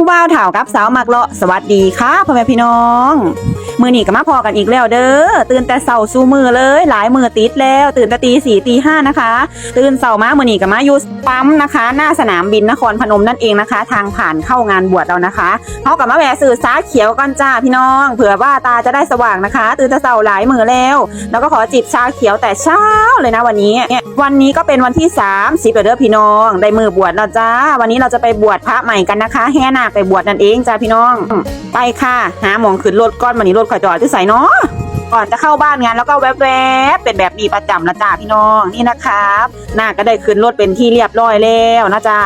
ผู้บ่าวเถ่ากับสาวมักเลาะสวัสดีค่ะพ่อแม่พี่น้อง มือหนีก็มาพอกันอีกแล้วเด้อตื่นแต่เสาสู้มือเลย หลายมือติดแล้ว ตื่นแต่ตีสี่ตีห้านะคะ ตื่นเสามามือนี่ก็มาอยู่ปั๊มนะคะ หน้าสนามบินนครพนมนั่นเองนะคะ ทางผ่านเข้างานบวชเรานะคะเขากับมาแวะสื่อสาเขียวกันจ้าพี่น้องเผื่อว่าตาจะได้สว่างนะคะ ตื่นแต่เสาหลายมือแล้ว แล้วก็ขอจิบชาเขียวแต่เช้าเลยนะวันนี้วันนี้ก็เป็นวันที่3สิบเด้อพี่น้อง ได้มือบวชแล้วจ้า วันนี้เราจะไปบวชพระใหม่กันนะคะแห่นาไปบวชนั่นเองจ้าพี่น้อง ไปค่ะ หาหมองขึ้นรถก้อนวันนี้รถข่อยจอดที่ใส่เนาะก่อนจะเข้าบ้านงานแล้วก็แวบๆเป็นแบบนี้ประจำละจ้าพี่น้องนี่นะครับหนาก็ได้ขึ้นรถเป็นที่เรียบร้อยแล้วนะจ้า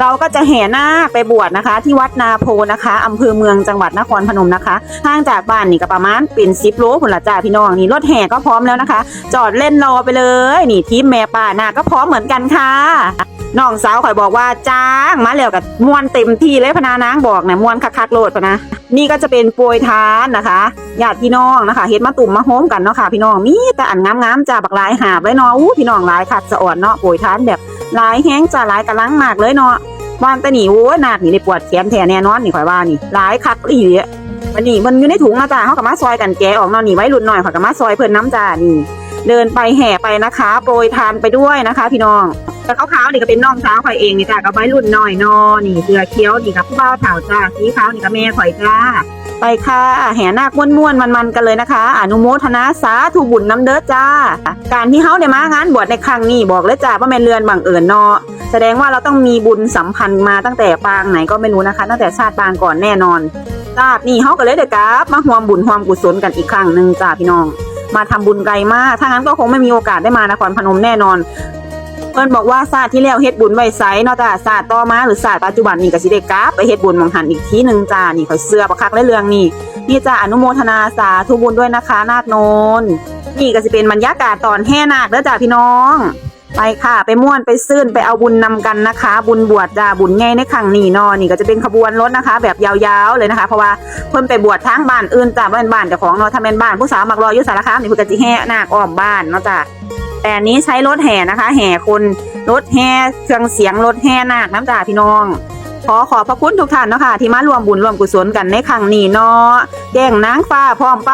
เราก็จะแห่หน้าไปบวชนะคะ ที่วัดนาโพนะคะอำเภอเมืองจังหวัดนครพนมนะคะห่างจากบ้านนี่ก็ประมาณเป็นสิบโลคนละจ้าพี่น้องนี่รถแห่ก็พร้อมแล้วนะคะ จอดเล่นรอไปเลย นี่ทีมแม่ป่าหนาก็พร้อมเหมือนกันค่ะ น้องสาวข่อยบอกว่าจ้างมาแล้วกับมวนเต็มที่เลยพนานางบอกนะมวนคักๆโลดพะนะ นี่ก็จะเป็นโปรยทานนะคะญาติพี่น้องนะคะเฮ็ดมาตุ่มมาโฮมกันเนาะค่ะพี่น้องมีแต่อันงามๆจ้าบักหลายหาบเลยเนาะอู้พี่น้องหลายคักสะอ่อนเนาะโปรยทานแบบหลายแห้งจ้าหลายกระลังมากเลยเนาะวานตะหนีโอ้ยนาดนี่ได้ปวดแขนแท้แน่นอนนี่ข่อยว่านี่หลายคักอีหลีวันนี้มันอยู่ในถุงนะจ้าเฮาก็มาซอยกันแกออกเนาะนี่ไว้รุ่นหน่อยข่อยก็มาซอยเพิ่นน้ำจ้านี่เดินไปแห่ไปนะคะ โปรยทานไปด้วยนะคะ พี่น้อง แต่ขาวๆนี่ก็เป็นน้องสาวข่อยเองนี่จ้ากับไว้รุ่นหน่อยนอนี่เสือเขียวนี่กับผู้บ่าวเฒ่าจ้าสีขาวนี่กับแม่ข่อยจ้า ไปค่ะแห่นาคม้วนๆมันๆกันเลยนะคะ อนุโมทนาสาธุบุญน้ำเด้อจ้า การที่เฮาได้มางานบวชในครั้งนี้บอกเลยจ้าว่าแม่นเรือนบังเอิญเนาะแสดงว่าเราต้องมีบุญสัมพันธ์มาตั้งแต่ปางไหนก็ไม่รู้นะคะ ตั้งแต่ชาติปางก่อนแน่นอนชานี้เฮาก็เลยเด้อกราบมาหวมบุญหวมกุศลกันอีกครั้งหนึ่งจ้าพี่น้อง มาทำบุญไกลมากถ้างั้นก็คงไม่มีโอกาสได้มานครพนมแน่นอน เพิ่นบอกว่าศาสตร์ที่แล้วเฮ็ดบุญไว้ไสเนาะจ้าศาสตร์ต่อมาหรือศาสตร์ปัจจุบันนี่ก็สิได้กราบไปเฮ็ดบุญหมองหันอีกทีหนึงจ้านี่ข่อยเสื้อประคักและเรื่องนี่นี่จ้าอนุโมทนาสาธุบุญด้วยนะคะ นาคโนนนี่ก็สิเป็นบรรยากาศตอนแห่นาคเด้อจ้าพี่น้องไปค่ะ ไปม่วนไปซื่นไปเอาบุญนำกันนะคะ บุญบวชจ้าบุญใหญ่ในครั้งนี้เนาะนี่ก็จะเป็นขบวนรถนะคะ แบบยาวๆเลยนะคะ เพราะว่าเพิ่นไปบวชทางบ้านอื่นจ้าบ้านบ้านเจ้าของเนาะถ้าแม่นบ้านผู้สาวมักรออยู่สารคามนี่เพิ่นก็สิแห่นาคอ้อมบ้านเนาะจ้า แต่นี้ใช้รถแห่นะคะ แห่คนรถแห่เครื่องเสียงรถแห่นาคน้ำจ่าพี่น้อง ขอขอบพระคุณทุกท่านเนาะค่ะที่มารวมบุญรวมกุศลกันในครั้งนี้เนาะแจ้งนางฟ้าพร้อมไป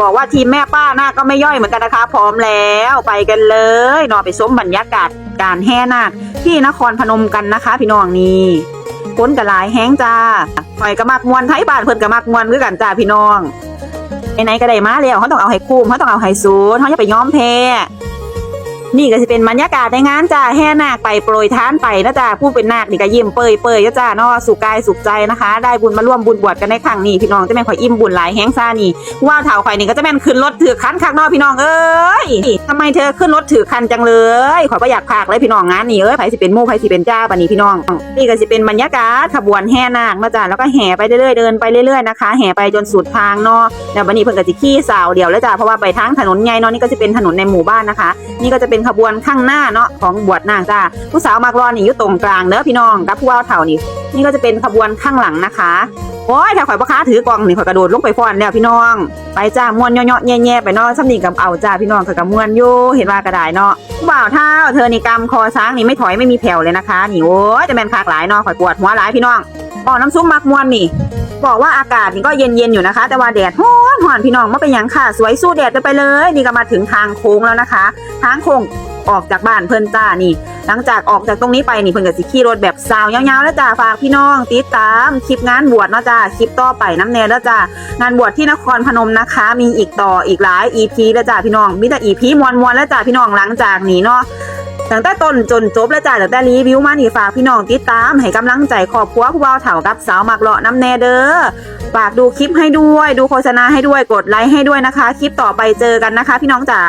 บอกว่าทีมแม่ป้าหน้าก็ไม่ย่อยเหมือนกันนะคะ พร้อมแล้วไปกันเลยนาะไปชมบรรยากาศการแห่นาคที่นครพนมกันนะคะ พี่น้องนี่คนกระหลายแห้งจ้าปล่อยกระมักมวนไทยบ้านเพิ่นกระมักมวนคือกันจ้าพี่น้อง ไหนๆก็ได้มาแล้วเขาต้องเอาให้คุ้มเขาต้องเอาให้สูนเขาจะไปย้อมแพ้ นี่ก็จะเป็นบรรยากาศในงานจ้าแห่นาคไปโปรยทานไปนะจ้าผู้เป็นนาคนี่ก็ยิ้มเปยเปยๆจ้าเนาะสุขกายสุขใจนะคะ ได้บุญมาร่วมบุญบวชกันในครั้งนี้พี่น้องจะแม่นข่อยอิ่มบุญหลายแห้งซานี่ว่าเถาข่อยนี่ก็จะแม่นขึ้นรถถือคันคักเนาะพี่น้องเอ้ยทำไมเธอขึ้นรถถือคันจังเลยข่อยก็อยากพากเลยพี่น้องงานนี่เอ้ยไผสิเป็นมู่ไผสิเป็นจ้าบัดนี้พี่น้อง นี่ก็จะเป็นบรรยากาศขบวนแห่นาคมาจ้าแล้วก็แห่ไปเรื่อยๆเดินไปเรื่อยๆนะคะแห่ไปจนสุดทางเนาะเดี๋ยววันนี้เพิ่นก็จะขี่สาวเดียวแล้วจ้ะเพราะว่าไปทางถนนใหญ่เนาะนี่ก็จะเป็นถนนในหมู่บ้านนะคะ นี่ก็จะเป็นขบวนข้างหน้าเนาะของบวชนางจ้าผู้สาวมากรอนี่อยู่ตรงกลางเด้อพี่น้องกับผู้ว่าเฒ่านี่ นี่ก็จะเป็นขบวนข้างหลังนะคะโอ้ยถ้าข่อยบ่ค้าถือกล่องนี่ข่อยกระโดดลงไปฟ้อนแล้วพี่น้อง ไปจ้ามวนเยาะๆแย่ๆไปเนาะซ้ำนี่กับเอาจ้าพี่น้องข่อยกับมวนอยู่เห็นว่ากระดายเนาะผู้บ่าวเท่าเธอนี่กำคอช้างนี่ไม่ถอยไม่มีแผ่วเลยนะคะนี่โอ้ยจะแมนคากหลายเนาะข่อยปวดหัวหลายพี่น้อง อ๋อน้ำซุปมักมวนนี่ บอกว่าอากาศนี่ก็เย็นๆอยู่นะคะ แต่ว่าแดดฮ้อนหอนพี่น้องมาเป็นยังค่ะ สวยสู้แดดกันไปเลย นี่ก็มาถึงทางโค้งแล้วนะคะ ทางโค้งออกจากบ้านเพิ่นจ้านี่ หลังจากออกจากตรงนี้ไปนี่เพิ่นก็สิขี่รถแบบสาวยาวๆแล้วจ้าฝากพี่น้องติดตามคลิปงานบวชนะจ้าคลิปต่อไปน้ำแน่แล้วจ้างานบวชที่นครพนมนะคะ มีอีกต่ออีกหลาย EP แล้วจ้าพี่น้องมีแต่ EP มวนๆแล้วจ้าพี่น้องหลังจากนี้เนาะ ตั้งแต่ต้นจนจบแล้วจ้าตั้งแต่รีวิวมานี่ฝากพี่น้องติดตามให้กำลังใจครอบครัวผู้บ่าวเฒ่ากับสาวมักเลาะน้ำแน่เด้อฝากดูคลิปให้ด้วย ดูโฆษณาให้ด้วยกดไลค์ให้ด้วยนะคะ คลิปต่อไปเจอกันนะคะ พี่น้องจ๋า